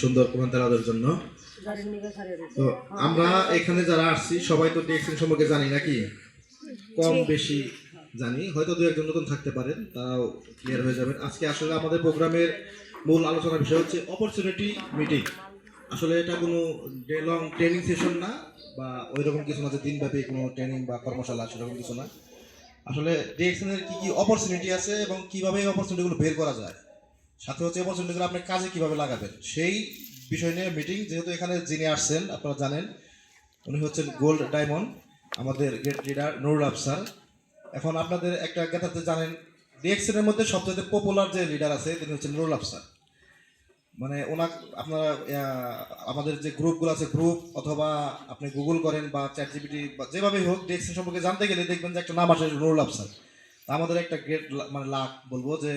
সুন্দর কোরআন তেলাওয়াতের জন্য। তো আমরা এখানে যারা আসছি সবাই তো ডিএক্সএন সম্পর্কে জানি নাকি? কম বেশি জানি। হয়তো দু একজন নতুন থাকতে পারেন তারাও ক্লিয়ার হয়ে যাবেন। আজকে আসলে আমাদের প্রোগ্রামের মূল আলোচনার বিষয় হচ্ছে অপরচুনিটি মিটিং আসলে এটা কোনো ডে লং ট্রেনিং সেশন না বা ওই রকম কিছু না যে দিনব্যাপী কোনো ট্রেনিং বা কর্মশালা সেরকম কিছু না। আসলে ডিএক্সএন কী কি কি অপরচুনিটি আছে এবং কীভাবে এই অপরচুনিটিগুলো বের করা যায়? সাথে হচ্ছে অপরচুনিটিগুলো আপনি কাজে কীভাবে লাগাবেন। সেই বিষয় নিয়ে মিটিং যেহেতু এখানে যিনি আসছেন, আপনারা জানেন, উনি হচ্ছেন গোল্ড ডায়মন্ড আমাদের গেট লিডার নুরুল আফসার এখন আপনাদের একটা জ্ঞাতাতে জানেন ডিএক্সএন এর মধ্যে সবচেয়ে পপুলার যে লিডার আছে, তিনি হচ্ছেন নুরুল আফসার মানে ওনার আপনারা আমাদের যে গ্রুপগুলো আছে গ্রুপ অথবা আপনি গুগল করেন বা চ্যাট জিপিটি বা যেভাবেই হোক ডিএক্সএন সম্পর্কে জানতে গেলে দেখবেন যে একটা নাম আসে নুরুল আফসার আমাদের একটা গ্রেট মানে লাখ বলব যে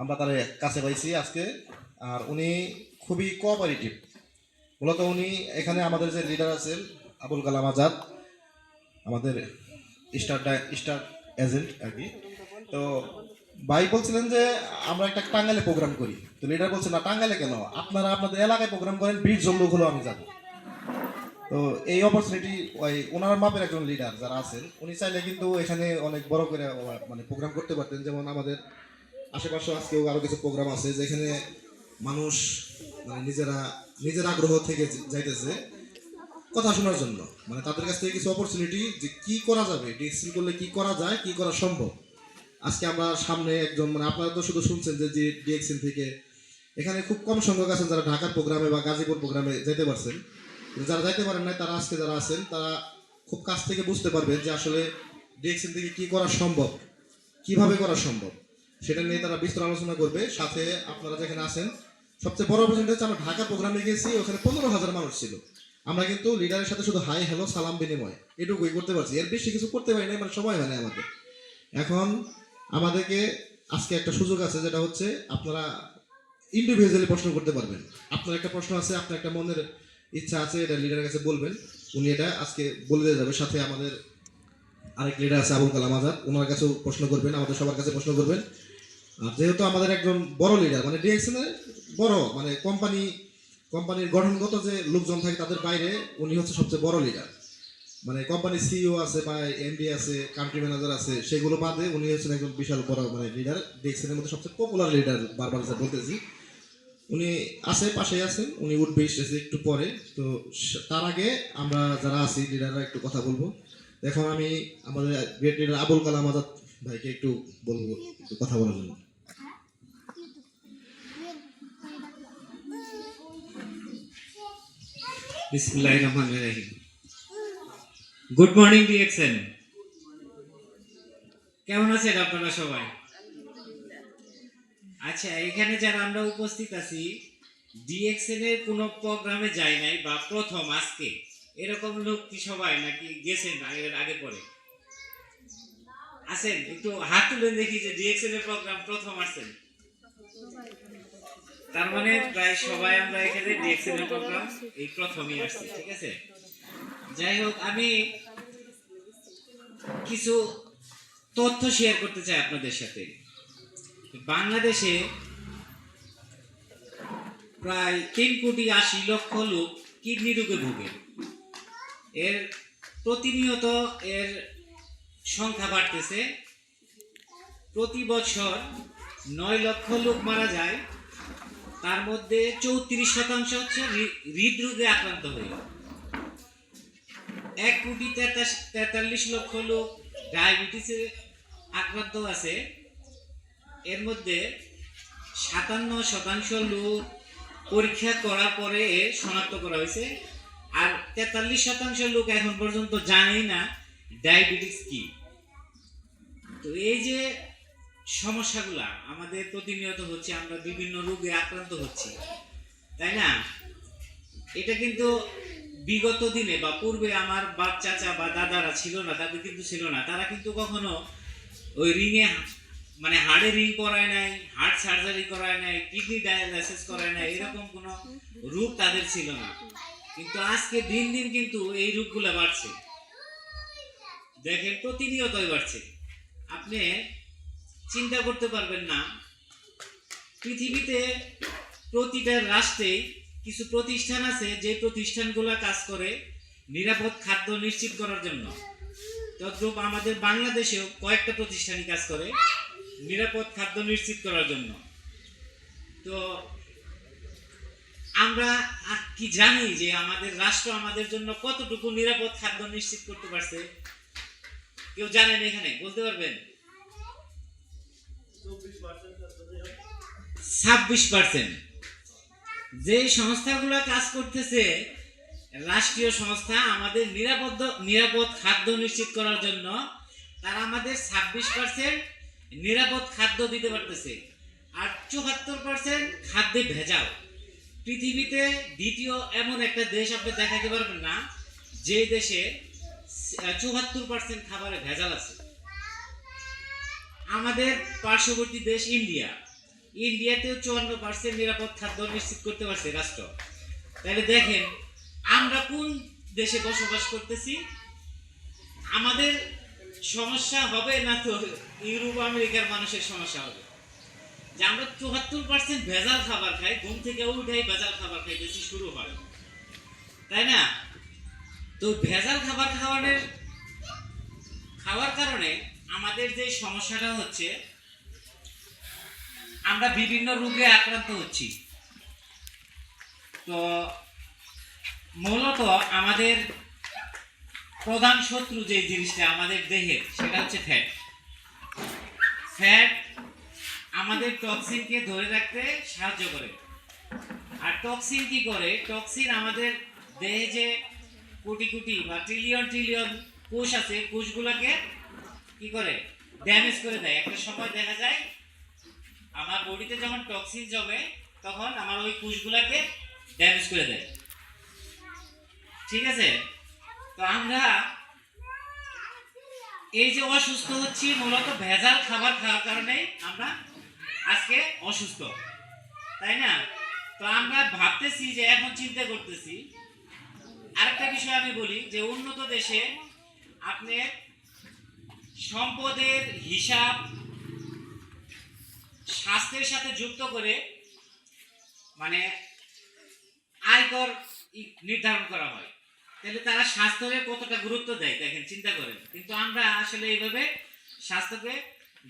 আমরা তার কাছে পাইছি আজকে। আর উনি খুবই কোঅপারেটিভ মূলত উনি এখানে আমাদের যে লিডার আছেন, আবুল কালাম আজাদ, আমাদের স্টার স্টার এজেন্ট আর কি। তো ভাই বলছিলেন যে, আমরা একটা টাঙ্গালে প্রোগ্রাম করি। তো লিডার বলছে, না টাঙ্গালে কেন? আপনারা আপনাদের এলাকায় প্রোগ্রাম করেন, বীর জমলুক হলেও আমি যাব তো এই অপরচুনিটি ওই ওনার মাপের একজন লিডার যারা আছেন, উনি চাইলে কিন্তু এখানে অনেক বড় করে মানে প্রোগ্রাম করতে পারতেন। যেমন আমাদের আশেপাশে আজকেও আরও কিছু প্রোগ্রাম আছে যেখানে মানুষ মানে নিজেরা, নিজের আগ্রহ থেকে যাইতেছে কথা শোনার জন্য। মানে তাদের কাছ থেকে কিছু অপরচুনিটি যে কি করা যাবে ডিএক্সিল করলে কি করা যায়, কি করা সম্ভব? আজকে আমরা সামনে একজন মানে আপনারা তো শুধু শুনছেন যে যে ডিএক্সিল থেকে, এখানে খুব কম সংখ্যক আছেন যারা ঢাকার প্রোগ্রামে বা গাজীপুর প্রোগ্রামে যেতে পারছেন। যারা যাইতে পারেন না তারা আজকে যারা আছেন, তারা খুব কাছ থেকে বুঝতে পারবেন যে আসলে ডিএক্সিল থেকে কি করা সম্ভব, কীভাবে করা সম্ভব। সেটা নিয়ে তারা বিস্তর আলোচনা করবে। সাথে আপনারা যেখানে আছেন, সবচেয়ে বড় অপরচুনিটি হচ্ছে আমরা ঢাকা প্রোগ্রামে গেছি ওখানে পনেরো হাজার মানুষ ছিল। আমরা কিন্তু লিডারের সাথে শুধু হাই হ্যালো সালাম বিনিময় এটুকুই করতে পারছি। এর বেশি কিছু করতে পারি না মানে সময় হয় না আমাদের এখন আমাদেরকে আজকে একটা সুযোগ আছে, যেটা হচ্ছে আপনারা ইন্ডিভিজুয়ালি প্রশ্ন করতে পারবেন। আপনার একটা প্রশ্ন আছে, আপনার একটা মনের ইচ্ছা আছে, এটা লিডারের কাছে বলবেন। উনি এটা আজকে বলে দিয়ে যাবে। সাথে আমাদের আরেক লিডার আছে, আবুল কালাম আজাদ। ওনার কাছেও প্রশ্ন করবেন, আমাদের সবার কাছে প্রশ্ন করবেন। আর যেহেতু আমাদের একজন বড় লিডার মানে ডিএক্সএন বড় মানে কোম্পানি কোম্পানির গঠনগত যে লোকজন থাকে তাদের বাইরে, উনি হচ্ছে সবচেয়ে বড় লিডার মানে কোম্পানির সিইও আছে বা এমডি আছে কান্ট্রি ম্যানেজার আছে, সেগুলো বাদে উনি হচ্ছেন একজন বিশাল বড় মানে লিডার ডিএক্সএন এর মধ্যে সবচেয়ে পপুলার লিডার বারবার যা বলতেছি। উনি আছে, পাশেই আছেন, উনি উঠবে স্টেজে একটু পরে। তো তার আগে আমরা যারা আছি লিডাররা একটু কথা বলব। এখন আমি আমাদের গ্রেট লিডার আবুল কালাম আজাদ ভাইকে একটু বলব কথা বলার জন্য। বিসমিল্লাহির রহমানির রহিম। গুড মর্নিং কেমন আছেন আপনারা সবাই? আচ্ছা এখানে যারা আমরা উপস্থিত আছি ডিএক্সএন এর কোনো প্রোগ্রামে যাই নাই বা প্রথম আজকে, এরকম লোক কি সবাই নাকি গেছেন এর আগে পরে? আছেন একটু হাত তুলে দেখি যে ডিএক্সএন এর প্রোগ্রাম প্রথম আসছেন তার মানে প্রায় সবাই আমরা এখানে ডিএক্সএন এর প্রোগ্রাম এই প্রথমই আসছি ঠিক আছে? যাই হোক আমি কিছু তথ্য শেয়ার করতে চাই আপনাদের সাথে। বাংলাদেশে প্রায় তিন কোটি আশি লক্ষ লোক কিডনি রোগে ভোগে। এর প্রতিনিয়ত এর সংখ্যা বাড়তেছে। প্রতি বছর নয় লক্ষ লোক মারা যায়। তার মধ্যে চৌত্রিশ শতাংশ হচ্ছে হৃদরোগে আক্রান্ত হয়ে। এক কোটি তেতাল্লিশ লক্ষ লোক ডায়াবেটিসে আক্রান্ত আছে। এর মধ্যে সাতান্ন শতাংশ লোক পরীক্ষা করার পরে শনাক্ত করা হয়েছে। আর তেতাল্লিশ শতাংশ লোক এখন পর্যন্ত জানেই না ডায়াবেটিস কি। তো এই যে সমস্যাগুলা আমাদের প্রতিনিয়ত হচ্ছে, আমরা বিভিন্ন রোগে আক্রান্ত হচ্ছি। তাই না? এটা কিন্তু বিগত দিনে বা পূর্বে আমার বাপ, চাচা বা দাদারা ছিল না, তাদের কিন্তু ছিল না। তারা কিন্তু কখনো ওই রিংয়ে মানে হাড়ে রিং করায় নাই হার্ট সার্জারি করায় নাই, কিডনি ডায়ালাইসিস করায় নাই, এরকম কোনো রোগ তাদের ছিল না। কিন্তু আজকে দিন দিন কিন্তু এই রোগগুলো বাড়ছে। দেখেন, প্রতিনিয়তই বাড়ছে। আপনি চিন্তা করতে পারবেন না। পৃথিবীতে প্রতিটা রাষ্ট্রেই কিছু প্রতিষ্ঠান আছে, যে প্রতিষ্ঠানগুলো কাজ করে নিরাপদ খাদ্য নিশ্চিত করার জন্য। তদ্রূপ আমাদের বাংলাদেশেও কয়েকটা প্রতিষ্ঠানই কাজ করে নিরাপদ খাদ্য নিশ্চিত করার জন্য। তো আমরা কি জানি যে আমাদের রাষ্ট্র আমাদের জন্য কতটুকু নিরাপদ খাদ্য নিশ্চিত করতে পারছে? কেউ জানেন এখানে, বলতে পারবেন? ছাব্বিশ পার্সেন্ট। যে সংস্থাগুলো কাজ করতেছে, রাষ্ট্রীয় সংস্থা আমাদের নিরাপদ নিরাপদ খাদ্য নিশ্চিত করার জন্য তারা আমাদের ছাব্বিশ পার্সেন্ট নিরাপদ খাদ্য দিতে পারতেছে আর চুয়াত্তর পার্সেন্ট খাদ্যে ভেজাল। পৃথিবীতে দ্বিতীয় এমন একটা দেশ আপনি দেখাতে পারবেন না যে দেশে চুয়াত্তর পার্সেন্ট খাবারে ভেজাল আছে। আমাদের পার্শ্ববর্তী দেশ ইন্ডিয়া। ইন্ডিয়াতেও চুয়ান্ন পার্সেন্ট নিরাপদ খাদ্য নিশ্চিত করতে পারছে রাষ্ট্র। তাহলে দেখেন, আমরা কোন দেশে বসবাস করতেছি? আমাদের সমস্যা হবে না তো ইউরোপ, আমেরিকার মানুষের সমস্যা হবে? যে আমরা চুয়াত্তর পার্সেন্ট ভেজাল খাবার খাই, ঘুম থেকে উঠাই ভেজাল খাবার খাইতেছি, শুরু হয়। তাই না? তো ভেজাল খাবার খাওয়ানোর খাওয়ার কারণে আমাদের যে সমস্যাটা হচ্ছে, আমরা বিভিন্ন রোগে আক্রান্ত হচ্ছি। তো মূলত আমাদের প্রধান শত্রু যে জিনিসটা আমাদের দেহের সেটা হচ্ছে ফ্যাট ফ্যাট আমাদের টক্সিনকে ধরে রাখতে সাহায্য করে। আর টক্সিন কি করে? টক্সিন আমাদের দেহে যে কোটি কোটি বা ট্রিলিয়ন ট্রিলিয়ন কোষ আছে, কোষগুলোকে কি করে? ড্যামেজ করে দেয়। একটা সময় দেখা যায়, আমার বডিতে যখন টক্সিন জমে, তখন আমার ওই কোষগুলোকে ড্যামেজ করে দেয়। ঠিক আছে? তো আমরা এই যে অসুস্থ হচ্ছি, মূলত ভেজাল খাবার খাওয়ার কারণে আমরা আজকে অসুস্থ। তাই না? তো আমরা ভাবতেছি যে এখন চিন্তা করতেছি। আরেকটা বিষয় আমি বলি যে উন্নত দেশে আপনি সম্পদের হিসাব স্বাস্থ্যের সাথে যুক্ত করে মানে আয়কর নির্ধারণ করা হয়। তাহলে তারা স্বাস্থ্যকে কতটা গুরুত্ব দেয়? দেখেন, চিন্তা করেন। কিন্তু আমরা আসলে এইভাবে স্বাস্থ্যকে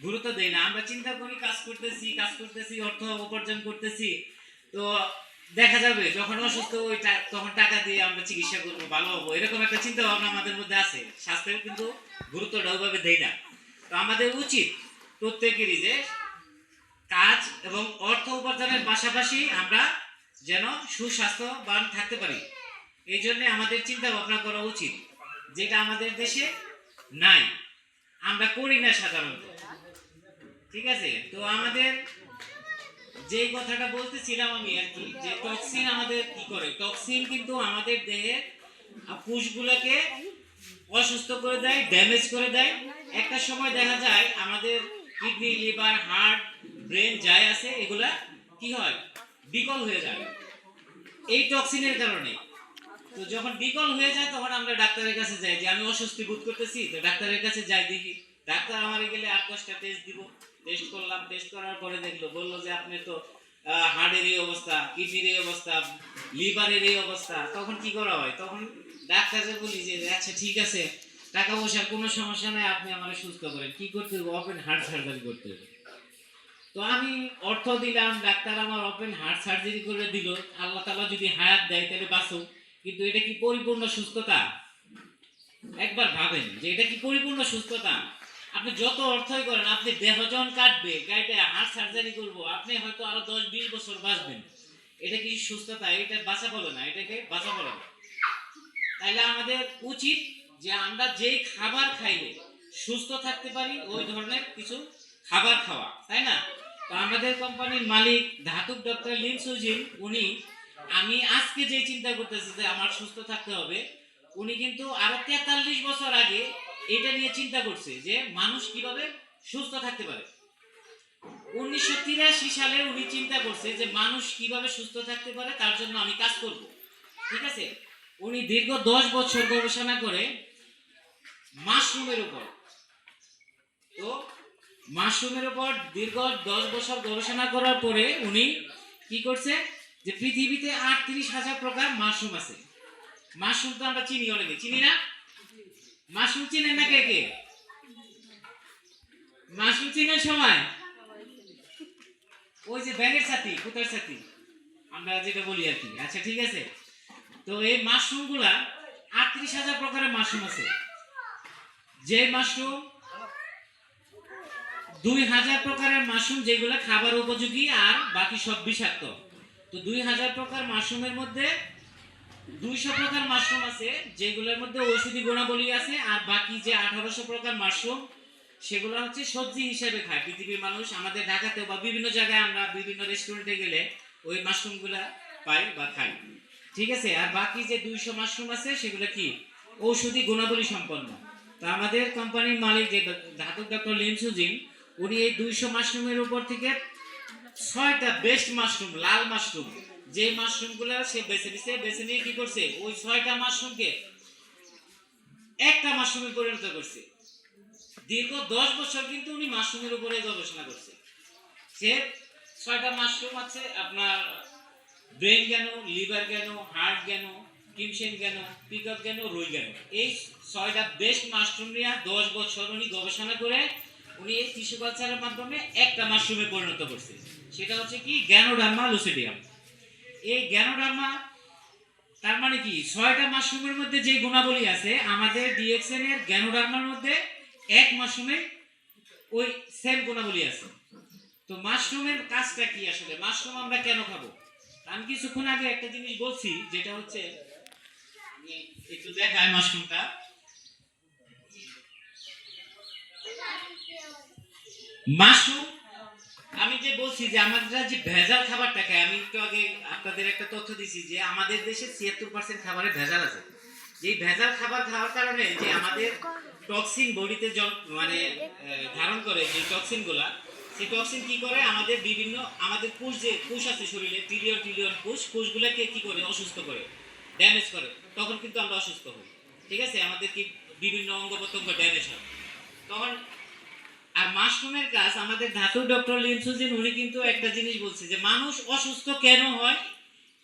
গুরুত্ব দেই না। আমরা চিন্তা করি, কাজ করতেছি কাজ করতেছি, অর্থ উপার্জন করতেছি। তো দেখা যাবে, যখন অসুস্থ ওই তখন টাকা দিয়ে আমরা চিকিৎসা করব, ভালো হব, এরকম একটা চিন্তা ভাবনা আমাদের মধ্যে আছে। স্বাস্থ্যের কিন্তু গুরুত্বটা ওইভাবে দেয় না। তো আমাদের উচিত প্রত্যেকেরই যে কাজ এবং অর্থ উপার্জনের পাশাপাশি আমরা যেন সুস্বাস্থ্যবান থাকতে পারি। এই জন্য আমাদের চিন্তা ভাবনা করা উচিত, যেটা আমাদের দেশে নাই। আমরা করি না সাধারণত। ঠিক আছে? তো আমাদের যে কথাটা বলতেছিলাম আমি আর কি, যে টক্সিন আমাদের কি করে? টক্সিন কিন্তু আমাদের দেহের কোষগুলোকে অসুস্থ করে দেয় ড্যামেজ করে দেয়। একটা সময় দেখা যায় আমাদের কিডনি লিভার হার্ট ব্রেন যাই আছে, এগুলা কি হয়? বিকল হয়ে যায়। এই টক্সিনের কারণে। তো যখন বিকল হয়ে যায়, তখন আমরা ডাক্তারের কাছে যাই যে, আমি অস্বস্তি বোধ করতেছি, তো ডাক্তারের কাছে যাই দেখি। ডাক্তার আমার গেলে আট দশটা টেস্ট দিব। টেস্ট করলাম টেস্ট করার পরে দেখল, বলল যে, আপনি তো হার্টের এই অবস্থা কিডনির এই অবস্থা লিভারের এই অবস্থা, তখন কি করা হয়? তখন ডাক্তারকে বলি যে আচ্ছা ঠিক আছে, টাকা পয়সার কোনো সমস্যা নাই, আপনি আমার সুস্থ করেন। কি করতে হবে? ওপেন হার্ট সার্জারি করতে হবে। তো আমি অর্থ দিলাম, ডাক্তার আমার ওপেন হার্ট সার্জারি করে দিল। আল্লাহ তালা যদি হায়াত দেয়, তাহলে বাঁচো কিন্তু এটা কি পরিপূর্ণ সুস্থতা? একবার ভাবেন যে, এটা কি পরিপূর্ণ সুস্থতা? আপনি যত অর্থই করেন, আপনি দেহ যখন কাটবে গাড়িটা হার্ট সার্জারি করব, আপনি হয়তো আরও দশ বিশ বছর বাঁচবেন। এটা কি সুস্থতা? এটা বাঁচা বলে না, এটাকে বাঁচা বলে না। তাইলে আমাদের উচিত যে আমরা যেই খাবার খাইলে সুস্থ থাকতে পারি, ওই ধরনের কিছু খাবার খাওয়া, তাই না? তো আমাদের কোম্পানির মালিক ধাতুক ডক্টর লিন সুজিন উনি, আমি আজকে যে চিন্তা করতেছি যে আমার সুস্থ থাকতে হবে, উনি কিন্তু আরও তেতাল্লিশ বছর আগে এটা নিয়ে চিন্তা করছে যে মানুষ কীভাবে সুস্থ থাকতে পারে। উনিশশো তিরাশি সালে উনি চিন্তা করছে যে মানুষ কীভাবে সুস্থ থাকতে পারে তার জন্য আমি কাজ করব। ঠিক আছে? উনি দীর্ঘ দশ বছর গবেষণা করে মাশরুমের উপর তো মাশরুমের উপর দীর্ঘ দশ বছর গবেষণা করার পরে উনি কি করছে যে পৃথিবীতে আটত্রিশ হাজার প্রকার মাশরুম আছে। মাশরুম তো আমরা চিনি অনেকে চিনি না? মাশরুম চিনেন না কে কে? মাশরুম চিনেন সময় ওই যে ব্যাঙের সাথী কুতার সাথী আমরা যেটা বলি আর কি। আচ্ছা ঠিক আছে। তো এই মাশরুমগুলা আটত্রিশ হাজার প্রকারের মাশরুম আছে। যে মাশরুম দুই হাজার প্রকারের মাশরুম যেগুলো খাবার উপযোগী আর বাকি সব বিষাক্ত। তো দুই হাজার প্রকার মাশরুমের মধ্যে দুইশো প্রকার মাশরুম আছে, যেগুলোর মধ্যে ঔষধি গুণাবলী আছে, আর বাকি যে আঠারোশো প্রকার মাশরুম, সেগুলো হচ্ছে সবজি হিসেবে খায় পৃথিবীর মানুষ। আমাদের ঢাকাতেও বা বিভিন্ন জায়গায় আমরা বিভিন্ন রেস্টুরেন্টে গেলে ওই মাশরুমগুলা পাই বা খাই। ঠিক আছে? আর বাকি যে দুইশো মাশরুম আছে, সেগুলো কি? ঔষধি গুণাবলী সম্পন্ন। তো আমাদের কোম্পানির মালিক যে ধাতক ডক্টর লিমসুজিন উনি এই দুইশো মাশরুমের উপর থেকে ছয়টা বেস্ট মাশরুম, লাল মাশরুম যে মাশরুমগুলো সে বেছে নিছে বেছে নিয়ে কি করছে? ওই ছয়টা মাশরুমকে একটা মাশরুমে পরিণত করছে। দীর্ঘ দশ বছর কিন্তু উনি মাশরুমের উপরে গবেষণা করছে। সে ছয়টা মাশরুম আছে, আপনার ব্রেন জ্ঞান লিভার জ্ঞান হার্ট জ্ঞান কিমসেন জ্ঞান পিকআপ জ্ঞান রুই জ্ঞান এই ছয়টা বেস্ট মাশরুম নিয়ে দশ বছর উনি গবেষণা করে উনি এই টিস্যু কালচারের মাধ্যমে একটা মাশরুমে পরিণত করছে। সেটা হচ্ছে কি গ্যানোডার্মা লুসিডিয়াম। এই গ্যানোডার্মা তার মানে কি? ছয়টা মাশরুমের মধ্যে যে গুণাবলী আছে, আমাদের ডিএক্সএন এর গ্যানোডার্মার মধ্যে এক মাশরুমে ওই সেম গুণাবলী আছে। তো মাশরুমের কাজটা কি আসলে? মাশরুম আমরা কেন খাব? আমি কিছুক্ষণ আগে একটা জিনিস বলছি, যেটা হচ্ছে একটু দেখায় মাশরুমটা মাশরুম আমি যে বলছি যে আমাদের যে ভেজাল খাবারটা খাই আমি একটু আগে আপনাদের একটা তথ্য দিছি যে আমাদের দেশে ছিয়াত্তর পার্সেন্ট খাবারে ভেজাল আছে। এই ভেজাল খাবার খাওয়ার কারণে যে আমাদের টক্সিন বডিতে মানে ধারণ করে যে টক্সিনগুলা, সেই টক্সিন কি করে? আমাদের বিভিন্ন, আমাদের কোষ যে কোষ আছে শরীরে ট্রিলিয়ন ট্রিলিয়ন কোষ কোষগুলোকে কি করে? অসুস্থ করে ড্যামেজ করে। তখন কিন্তু আমরা অসুস্থ হই। ঠিক আছে? আমাদের কি বিভিন্ন অঙ্গ প্রত্যঙ্গ ড্যামেজ হয়। তখন আর মাশরুমের কাজ, আমাদের ধাতু ডক্টর লিমসুজিন উনি কিন্তু একটা জিনিস বলছে যে মানুষ অসুস্থ কেন হয়?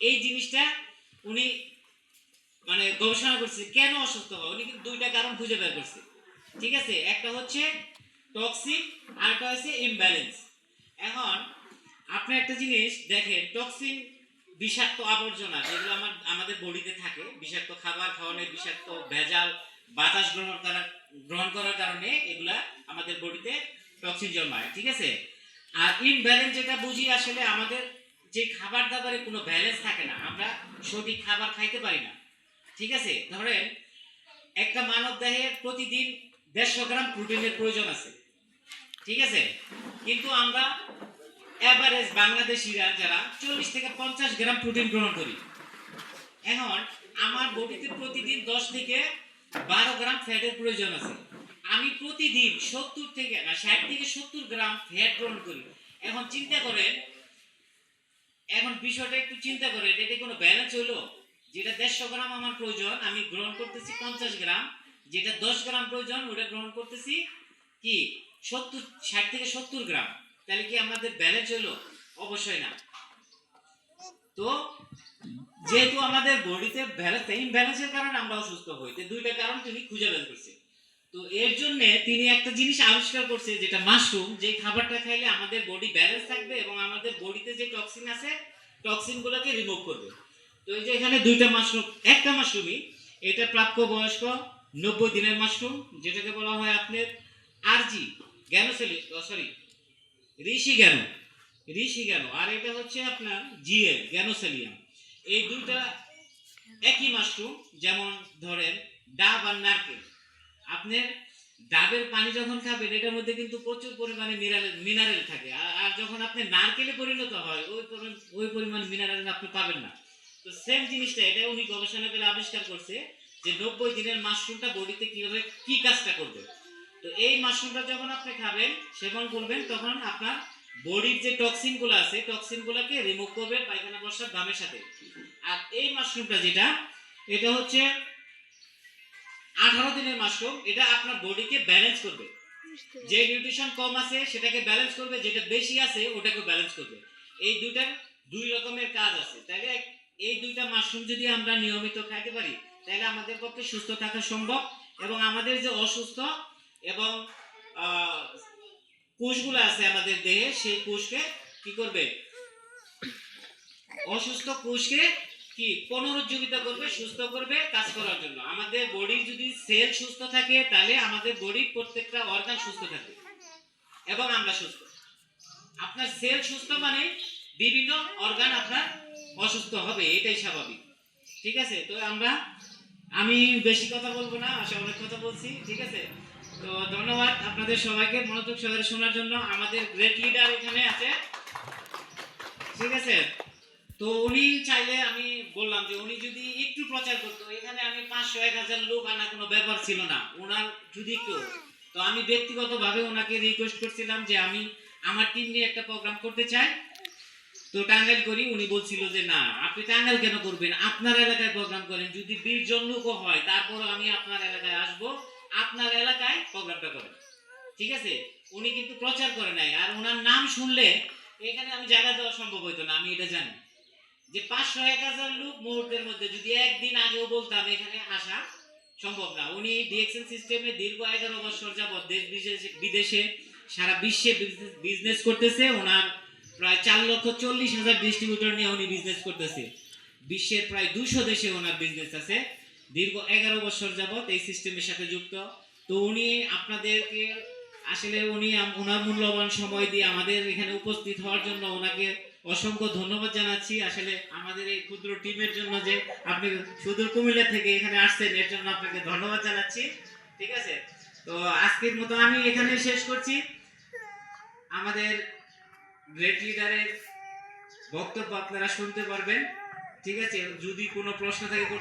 এই জিনিসটা উনি মানে গবেষণা করছে, কেন অসুস্থ হয়? উনি কিন্তু দুইটা কারণ খুঁজে বের করছে। ঠিক আছে? একটা হচ্ছে টক্সিক আর একটা হচ্ছে ইমব্যালেন্স এখন আপনি একটা জিনিস দেখেন টক্সিন বিষাক্ত আবর্জনা যেগুলো আমার, আমাদের বডিতে থাকে, বিষাক্ত খাবার, খাওয়ানোর বিষাক্ত, ভেজাল বাতাস গ্রহণ করার গ্রহণ করার কারণে এগুলা আমাদের বডিতে টক্সিন জন্মায়, ঠিক আছে? আর ইমব্যালেন্স যেটা বুঝি আসলে আমাদের যে খাবার দাবারে কোনো ব্যালেন্স থাকে না, আমরা সঠিক খাবার খাইতে পারি না, ঠিক আছে? ধরেন, একটা মানব দেহে প্রতিদিন দেড়শো গ্রাম প্রোটিনের প্রয়োজন আছে, ঠিক আছে? কিন্তু আমরা এভারেজ বাংলাদেশিরা যারা চল্লিশ থেকে পঞ্চাশ গ্রাম প্রোটিন গ্রহণ করি, এখন আমার বডিতে প্রতিদিন দশ থেকে বারো গ্রাম ফ্যাটের প্রয়োজন আছে। আমি প্রতিদিন সত্তর থেকে, না, ষাট থেকে সত্তর গ্রাম ফ্যাট গ্রহণ করি। এখন চিন্তা করেন, এখন বিষয়টা একটু চিন্তা করেন এটা কোনো ব্যালেন্স হলো যেটা দেড়শো গ্রাম আমার প্রয়োজন, আমি গ্রহণ করতেছি পঞ্চাশ গ্রাম। যেটা দশ গ্রাম প্রয়োজন, ওটা গ্রহণ করতেছি কি? সত্তর, ষাট থেকে সত্তর গ্রাম। তাহলে কি আমাদের ব্যালেন্স হলো অবশ্যই না। তো যেহেতু আমাদের বডিতে ব্যালেন্স ইমব্যালেন্সের কারণে আমরা অসুস্থ হই, তো দুইটা কারণ তিনি খুঁজে বের করছে। তো এর জন্য তিনি একটা জিনিস আবিষ্কার করছে, যেটা মাশরুম যে খাবারটা খাইলে আমাদের বডি ব্যালেন্স থাকবে এবং আমাদের বডিতে যে টক্সিন আছে টক্সিন গুলোকে রিমুভ করবে। তো এই যে এখানে দুইটা মাশরুম একটা মাশরুমই এটা প্রাপ্য বয়স্ক নব্বই দিনের মাশরুম যেটাকে বলা হয় আপনার আরজি, জ্ঞানশালী সরি ঋষি জ্ঞান ঋষি জ্ঞান, আর এটা হচ্ছে আপনার জিএল জ্ঞানোসেলিয়াম এই দুইটা একই মাশরুম, যেমন ধরেন ডাব আর নারকেল। আপনার ডাবের পানি যখন খাবেন, এটার মধ্যে কিন্তু প্রচুর পরিমাণে মিনারেল থাকে। আর- যখন আপনি নারকেলে পরিণত হয়, ওই ওই পরিমাণ মিনারেল আপনি পাবেন না। তো সেম জিনিসটা এটা উনি গবেষণা করে আবিষ্কার করছে যে নব্বই দিনের মাশরুমটা বডিতে কীভাবে কি কাজটা করবে। তো এই মাশরুমটা যখন আপনি খাবেন, সেবন করবেন, তখন আপনার বডির যে টক্সিনগুলো আছে টক্সিন গুলোকে রিমুভ করবে পায়খানা বসার দামের সাথে। আর এই মাশরুমটা যেটা এটা হচ্ছে আঠারো দিনের মাশরুম এটা আপনার বডিকে ব্যালেন্স করবে। যে নিউট্রিশন কম আছে সেটাকে ব্যালেন্স করবে যেটা বেশি আছে ওটাকে ব্যালেন্স করবে। এই দুটার দুই রকমের কাজ আছে। তাহলে এই দুইটা মাশরুম যদি আমরা নিয়মিত খাইতে পারি তাহলে আমাদের পক্ষে সুস্থ থাকা সম্ভব এবং আমাদের যে অসুস্থ এবং আহ, কোষগুলো আছে আমাদের দেহে, সেই কোষকে কি করবে? অসুস্থ কোষকে কি পুনরুজ্জীবিত করবে, সুস্থ করবে কাজ করার জন্য। আমাদের বডির যদি সেল সুস্থ থাকে, তাহলে আমাদের বডির প্রত্যেকটা অর্গান সুস্থ থাকে এবং আমরা সুস্থ। আপনার সেল সুস্থ মানে বিভিন্ন অর্গান আপনার অসুস্থ হবে, এটাই স্বাভাবিক। ঠিক আছে? তো আমরা, আমি বেশি কথা বলব না আসলে অনেক কথা বলছি, ঠিক আছে? তো ধন্যবাদ আপনাদের সবাইকে মনোযোগ সহকারে শোনার জন্য। আমাদের গ্রেট লিডার এখানে আছে। ঠিক আছে? তো উনি চাইলে আমি বললাম যে উনি যদি একটু প্রচার করতো, এখানে আমি পাঁচশো, এক হাজার লোক আনা কোনো ব্যাপার ছিল না। ওনার যদি একটু, তো আমি ব্যক্তিগতভাবে ওনাকে রিকোয়েস্ট করছিলাম যে আমি আমার টিম নিয়ে একটা প্রোগ্রাম করতে চাই। তো টাঙ্গাইল করি, উনি বলছিল যে না, আপনি টাঙ্গাইল কেন করবেন? আপনার এলাকায় প্রোগ্রাম করেন। যদি বিশ জন লোকও হয় তারপর আমি আপনার এলাকায় আসব। আপনার এলাকায় প্রোগ্রামটা করেন। ঠিক আছে? উনি কিন্তু প্রচার করে নাই। আর ওনার নাম শুনলে এখানে আমি জায়গা দেওয়া সম্ভব হইতো না, আমি এটা জানি। যে পাঁচশো এক হাজার লোক মুহূর্তের মধ্যে যদি একদিন আগেও বলতাম এখানে আসা সম্ভব না। উনি ডিএক্সএল সিস্টেমে দীর্ঘ এগারো বছর যাবৎ দেশ বিদেশে বিদেশে, সারা বিশ্বে বিজনেস করতেছে। ওনার প্রায় চার লক্ষ চল্লিশ হাজার ডিস্ট্রিবিউটর নিয়ে উনি বিজনেস করতেছে। বিশ্বের প্রায় দুশো দেশে ওনার বিজনেস আছে। দীর্ঘ এগারো বছর যাবৎ এই সিস্টেমের সাথে যুক্ত। তো উনি আপনাদেরকে আসলে উনি ওনার মূল্যবান সময় দিয়ে আমাদের এখানে উপস্থিত হওয়ার জন্য ওনাকে অসংখ্য ধন্যবাদ জানাচ্ছি। আসলে আমাদের এই ক্ষুদ্র টিমের জন্য যে আপনি সুদূর কুমিল্লা থেকে এখানে আসছেন, এর জন্য আপনাকে ধন্যবাদ জানাচ্ছি। ঠিক আছে? তো আজকের মতো আমি এখানে শেষ করছি। আমাদের গ্রেট লিডারের বক্তব্য আপনারা শুনতে পারবেন। ঠিক আছে? যদি কোনো প্রশ্ন থাকে